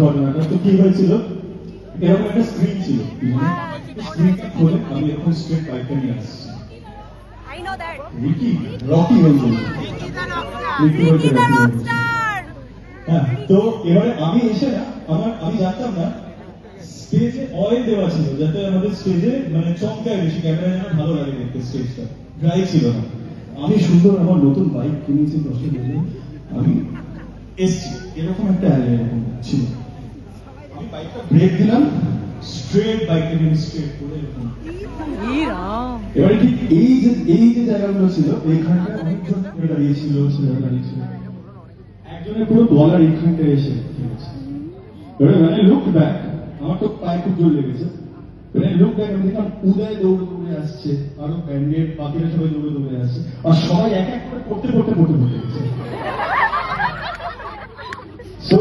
ঘটনাটা তো কি হয়েছিল? এরকম একটা স্ক্রিন ছিল। স্ক্রিনটা খুলে আমি এখন স্ট্রেট বাইকটা নিয়ে আসছি. Ricky Rocky. হ্যাঁ তো এবারে আমি এসে না আমার আমি জানতাম না স্টেজে অয়েল দেওয়া ছিল যাতে আমাদের স্টেজে মানে চমকায় বেশি ক্যামেরা যেন ভালো লাগে দেখতে স্টেজটা ড্রাই ছিল না। আমি সুন্দর আমার নতুন বাইক কিনেছি দশে আমি এসছি। এরকম একটা এরকম ছিল। ব্রেক দিলাম স্ট্রেট বাইকটা নিয়ে স্ট্রেট করে এরকম। এবারে ঠিক এই যে এই যে জায়গাগুলো ছিল এইখানটা অনেকজন করে দাঁড়িয়েছিল দাঁড়িয়েছিল। একজনের পুরো গলার এইখানটা এসে এবারে মানে লুক ব্যাক আমার তো পায়ে খুব জোর লেগেছে। লুক ব্যাক আমি দেখলাম উদয় দৌড়ে দৌড়ে আসছে আরও ব্যান্ডেড বাকিরা সবাই দৌড়ে দৌড়ে আসছে। আর সবাই এক এক করে পড়তে পড়তে পড়তে পড়তে। গেছে সো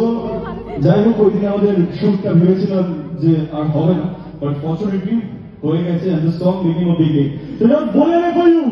যাই হোক ওই দিন আমাদের শুটটা ভেবেছিলাম যে আর হবে না বাট ফর্চুনেটলি হয়ে গেছে and the song became of just বলে রে for you!